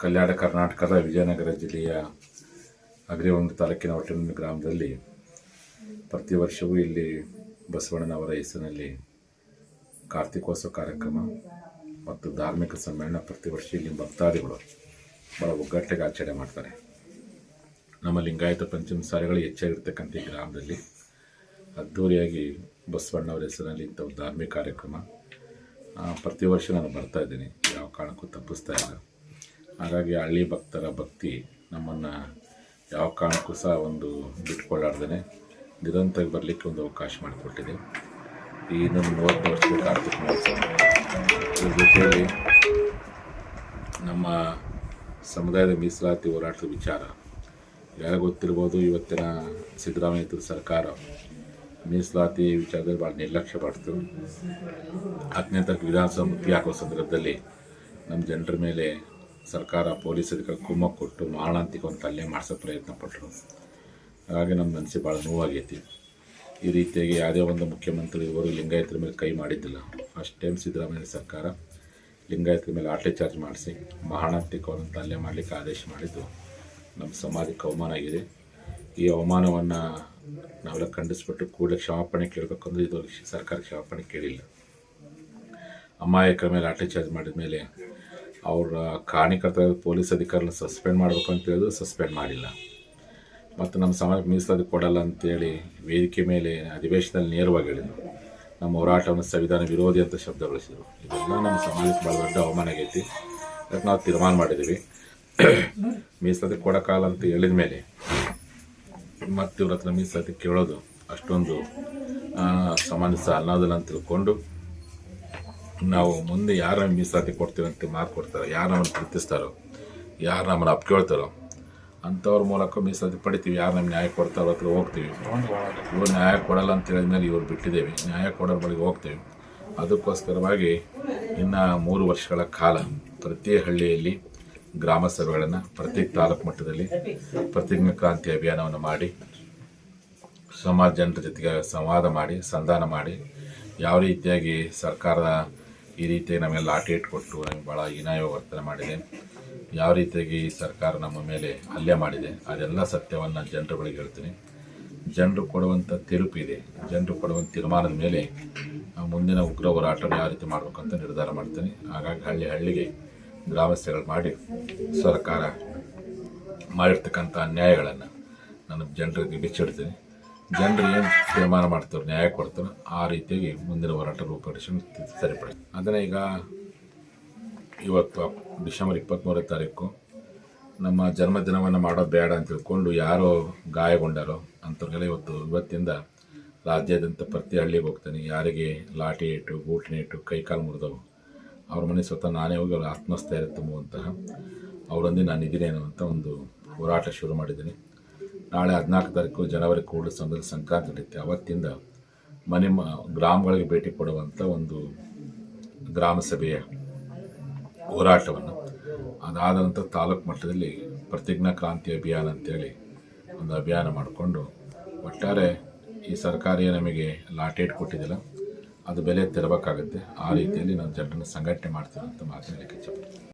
ಕಲ್ಯಾಣ ಕರ್ನಾಟಕದ ವಿಜಯನಗರ ಜಿಲ್ಲೆಯ ಅಗ್ರಿವಂಡ ತಾಲೂಕಿನ ಒಟ್ಟಿನ ಗ್ರಾಮದಲ್ಲಿ ಪ್ರತಿ ವರ್ಷವೂ ಇಲ್ಲಿ ಬಸವಣ್ಣನವರ ಹೆಸರಿನಲ್ಲಿ ಕಾರ್ತಿಕೋತ್ಸವ ಕಾರ್ಯಕ್ರಮ ಮತ್ತು ಧಾರ್ಮಿಕ ಸಮ್ಮೇಳನ ಪ್ರತಿ ವರ್ಷ ಇಲ್ಲಿ ಭಕ್ತಾದಿಗಳು ಭಾಳ ಒಗ್ಗಟ್ಟಿಗೆ ಆಚರಣೆ ಮಾಡ್ತಾರೆ. ನಮ್ಮ ಲಿಂಗಾಯತ ಪಂಚಮ ಪಂಚಮಸಾರಿಗಳು ಹೆಚ್ಚಾಗಿರ್ತಕ್ಕಂಥ ಈ ಗ್ರಾಮದಲ್ಲಿ ಅದ್ಧೂರಿಯಾಗಿ ಬಸವಣ್ಣವರ ಹೆಸರಿನಲ್ಲಿ ಇಂಥ ಧಾರ್ಮಿಕ ಕಾರ್ಯಕ್ರಮ ಪ್ರತಿ ವರ್ಷ ನಾನು ಬರ್ತಾ ಇದ್ದೀನಿ. ಕಾರಣಕ್ಕೂ ತಪ್ಪಿಸ್ತಾ ಇಲ್ಲ ಹಾಗಾಗಿ ಹಳ್ಳಿ ಭಕ್ತರ ಭಕ್ತಿ ನಮ್ಮನ್ನು ಯಾವ ಕಾರಣಕ್ಕೂ ಸಹ ಒಂದು ಬಿಟ್ಕೊಳ್ಳಾರ್ದೇ ನಿರಂತರ ಬರಲಿಕ್ಕೆ ಒಂದು ಅವಕಾಶ ಮಾಡಿಕೊಟ್ಟಿದೆ. ಈ ಇನ್ನೊಂದು ಮೂವತ್ತು ವರ್ಷದ ಕಾರ್ತಿಕ ಮಹೋತ್ಸವ. ಇದ್ರ ಜೊತೆಯಲ್ಲಿ ನಮ್ಮ ಸಮುದಾಯದ ಮೀಸಲಾತಿ ಹೋರಾಟದ ವಿಚಾರ. ಯಾರು ಗೊತ್ತಿರ್ಬೋದು, ಇವತ್ತಿನ ಸಿದ್ದರಾಮಯ್ಯ ಸರ್ಕಾರ ಮೀಸಲಾತಿ ವಿಚಾರದಲ್ಲಿ ಭಾಳ ನಿರ್ಲಕ್ಷ್ಯ ಮಾಡ್ತು ಹತ್ತನೇ ತಾರೀಕು ವಿಧಾನಸಭೆ ಮುಕ್ತಿ ಹಾಕುವ ಸಂದರ್ಭದಲ್ಲಿ ನಮ್ಮ ಜನರ ಮೇಲೆ ಸರ್ಕಾರ ಪೊಲೀಸ್ ಕುಮ್ಮ ಕೊಟ್ಟು ಮಾರಣಾಂತಿಕ ಒಂದು ಹಲ್ಲೆ ಮಾಡಿಸೋ ಪ್ರಯತ್ನ ಪಟ್ಟರು ಹಾಗಾಗಿ ನಮ್ಮ ಮನಸ್ಸು ಭಾಳ ನೋವಾಗೈತಿ. ಈ ರೀತಿಯಾಗಿ ಯಾವುದೇ ಒಂದು ಮುಖ್ಯಮಂತ್ರಿ ಇವರು ಲಿಂಗಾಯತರ ಮೇಲೆ ಕೈ ಮಾಡಿದ್ದಿಲ್ಲ. ಫಸ್ಟ್ ಟೈಮ್ ಸಿದ್ದರಾಮಯ್ಯ ಸರ್ಕಾರ ಲಿಂಗಾಯತರ ಮೇಲೆ ಆಟೆ ಚಾರ್ಜ್ ಮಾಡಿಸಿ ಮಹಾಣಾಂತಿಕವನ್ನು ಹಲ್ಲೆ ಮಾಡಲಿಕ್ಕೆ ಆದೇಶ ಮಾಡಿದ್ದು ನಮ್ಮ ಸಮಾಜಕ್ಕೆ ಅವಮಾನ ಆಗಿದೆ. ಈ ಅವಮಾನವನ್ನು ನಾವೆಲ್ಲ ಖಂಡಿಸ್ಬಿಟ್ಟು ಕೂಡಲೇ ಕ್ಷಮಾಪಣೆ ಕೇಳಬೇಕಂದ್ರೆ ಇದು ಸರ್ಕಾರ ಕ್ಷಮಾಪಣೆ ಕೇಳಿಲ್ಲ. ಅಮಾಯಕರ ಮೇಲೆ ಆಟ್ಲೆ ಚಾರ್ಜ್ ಮಾಡಿದ ಮೇಲೆ ಅವರ ಕಾರಣಕರ್ತ ಪೊಲೀಸ್ ಅಧಿಕಾರಿನ ಸಸ್ಪೆಂಡ್ ಮಾಡಬೇಕು ಅಂತ ಹೇಳಿದ್ರು ಸಸ್ಪೆಂಡ್ ಮಾಡಿಲ್ಲ. ಮತ್ತು ನಮ್ಮ ಸಮಾಜಕ್ಕೆ ಮೀಸಲಾತಿ ಕೊಡಲ್ಲ ಅಂತೇಳಿ ವೇದಿಕೆ ಮೇಲೆ ಅಧಿವೇಶನದಲ್ಲಿ ನೇರವಾಗಿ ಹೇಳಿದರು. ನಮ್ಮ ಹೋರಾಟವನ್ನು ಸಂವಿಧಾನ ವಿರೋಧಿ ಅಂತ ಶಬ್ದ ಬಳಸಿದರು ಇದೆಲ್ಲ ನಮ್ಮ ಸಮಾಜಕ್ಕೆ ಭಾಳ ದೊಡ್ಡ ಅವಮಾನ ಆಗೈತಿ. ಅದಕ್ಕೆ ನಾವು ತೀರ್ಮಾನ ಮಾಡಿದ್ದೀವಿ. ಮೀಸಲಾತಿ ಕೊಡೋಕ್ಕಾಗಲ್ಲ ಅಂತ ಹೇಳಿದ ಮೇಲೆ ಮತ್ತು ಇವ್ರ ಹತ್ರ ಮೀಸಲಾತಿ ಕೇಳೋದು ಅಷ್ಟೊಂದು ಆ, ಸಮಂಜಸ ಅನ್ನೋದಿಲ್ಲ ಅಂತ ತಿಳ್ಕೊಂಡು ನಾವು ಮುಂದೆ ಯಾರು ನಮ್ಗೆ ಮೀಸಲಾತಿ ಕೊಡ್ತೀವಿ ಅಂತ ಮಾತು ಕೊಡ್ತಾರೋ, ಯಾರು ನಮ್ಮನ್ನು ಪ್ರೀತಿಸ್ತಾರೋ, ಯಾರು ನಮ್ಮನ್ನು ಅಪ್ಕೇಳ್ತಾರೋ, ಅಂಥವ್ರ ಮೂಲಕ ಮೀಸಲಾತಿ ಪಡಿತೀವಿ, ಯಾರು ನಮ್ಗೆ ನ್ಯಾಯ ಕೊಡ್ತಾರೋ ಹತ್ರ ಹೋಗ್ತೀವಿ. ಇವ್ರು ನ್ಯಾಯ ಕೊಡಲ್ಲ ಅಂತ ಹೇಳಿದ್ಮೇಲೆ ಇವ್ರು ಬಿಟ್ಟಿದ್ದೇವೆ, ನ್ಯಾಯ ಕೊಡೋರ ಬಳಿಗೆ ಹೋಗ್ತೀವಿ. ಅದಕ್ಕೋಸ್ಕರವಾಗಿ ಇನ್ನು ಮೂರು ವರ್ಷಗಳ ಕಾಲ ಪ್ರತಿ ಹಳ್ಳಿಯಲ್ಲಿ ಗ್ರಾಮ ಸಭೆಗಳನ್ನು ಪ್ರತಿ ತಾಲೂಕು ಮಟ್ಟದಲ್ಲಿ ಪ್ರತಿಜ್ಞಾ ಕ್ರಾಂತಿ ಅಭಿಯಾನವನ್ನು ಮಾಡಿ, ಸಮಾಜ ಜನರ ಜೊತೆಗೆ ಸಂವಾದ ಮಾಡಿ, ಸಂಧಾನ ಮಾಡಿ, ಯಾವ ರೀತಿಯಾಗಿ ಸರ್ಕಾರದ ಈ ರೀತಿ ನಮಗೆ ಲಾಠಿ ಇಟ್ಕೊಟ್ಟು ನಮಗೆ ಭಾಳ ಹೀನಾಯ ವರ್ತನೆ ಮಾಡಿದೆ. ಯಾವ ರೀತಿಯಾಗಿ ಈ ಸರ್ಕಾರ ನಮ್ಮ ಮೇಲೆ ಹಲ್ಲೆ ಮಾಡಿದೆ, ಅದೆಲ್ಲ ಸತ್ಯವನ್ನು ಜನರ ಬಳಿಗೆ ಹೇಳ್ತೀನಿ. ಜನರು ಕೊಡುವಂಥ ತಿರುಪಿದೆ ಜನರು ಕೊಡುವಂಥ ತೀರ್ಮಾನದ ಮೇಲೆ ಮುಂದಿನ ಉಗ್ರ ಹೋರಾಟ ಯಾವ ರೀತಿ ಮಾಡಬೇಕಂತ ನಿರ್ಧಾರ ಮಾಡ್ತೀನಿ. ಹಾಗಾಗಿ ಹಳ್ಳಿ ಹಳ್ಳಿಗೆ ಗ್ರಾಮಸ್ಥೆಗಳು ಮಾಡಿ, ಸರ್ಕಾರ ಮಾಡಿರ್ತಕ್ಕಂಥ ಅನ್ಯಾಯಗಳನ್ನು ನಾನು ಜನರಿಗೆ ಬಿಚ್ಚಿಡ್ತೀನಿ. ಜನರು ಏನು ತೀರ್ಮಾನ ಮಾಡ್ತಾರೆ, ನ್ಯಾಯ ಕೊಡ್ತಾರೆ ಆ ರೀತಿಯಾಗಿ ಮುಂದಿನ ಹೋರಾಟ ರೂಪುರೇಷನ್ ಸರಿಪಡಿಸಿ ಅದನ್ನು ಈಗ ಇವತ್ತು ಡಿಸೆಂಬರ್ ಇಪ್ಪತ್ತ್ಮೂರನೇ ತಾರೀಕು ನಮ್ಮ ಜನ್ಮದಿನವನ್ನು ಮಾಡೋ ಬೇಡ ಅಂತ ತಿಳ್ಕೊಂಡು ಯಾರೋ ಗಾಯಗೊಂಡಾರೋ ಅಂಥವ್ರಿಗೆಲ್ಲ ಇವತ್ತು ಇವತ್ತಿಂದ ರಾಜ್ಯಾದ್ಯಂತ ಪ್ರತಿ ಹಳ್ಳಿಗೆ ಹೋಗ್ತಾನೆ. ಯಾರಿಗೆ ಲಾಠಿ ಏಟು, ಗೂಟಿನ ಏಟು ಕೈಕಾಲು ಮುರಿದವು, ಅವ್ರ ಮನೆ ಸ್ವತಃ ನಾನೇ ಹೋಗಿ ಅವ್ರ ಆತ್ಮಸ್ಥೈರ್ಯ ತುಂಬುವಂತಹ ಅವರೊಂದಿಗೆ ನಾನು ಇದ್ದೀನೇನೋ ಅಂತ ಒಂದು ಹೋರಾಟ ಶುರು ಮಾಡಿದ್ದೀನಿ. ನಾಳೆ ಹದಿನಾಲ್ಕು ತಾರೀಕು ಜನವರಿ ಕೂಡ ಸಮಯದಲ್ಲಿ ಸಂಕ್ರಾಂತಿ ನಡೆಯುತ್ತೆ ಅವತ್ತಿಂದ ಮನೆ ಮ, ಗ್ರಾಮಗಳಿಗೆ ಭೇಟಿ ಕೊಡುವಂಥ ಒಂದು ಗ್ರಾಮ ಸಭೆಯ ಹೋರಾಟವನ್ನು. ಅದಾದ ನಂತರ ತಾಲೂಕು ಮಟ್ಟದಲ್ಲಿ ಪ್ರತಿಜ್ಞಾ ಕ್ರಾಂತಿ ಅಭಿಯಾನ ಅಂತೇಳಿ ಒಂದು ಅಭಿಯಾನ ಮಾಡಿಕೊಂಡು ಒಟ್ಟಾರೆ ಈ ಸರ್ಕಾರ ನಮಗೆ ಲಾಟೇಟ್ ಕೊಟ್ಟಿದ್ದಿಲ್ಲ. ಅದು ಬೆಲೆ ತೆರಬೇಕಾಗುತ್ತೆ. ಆ ರೀತಿಯಲ್ಲಿ ನಾನು ಜನರನ್ನು ಸಂಘಟನೆ ಮಾಡ್ತೀನಿ ಅಂತ ಮಾತನಾಡಲಿಕ್ಕೆ ಇಚ್ಛೆಪಡ್ತೀನಿ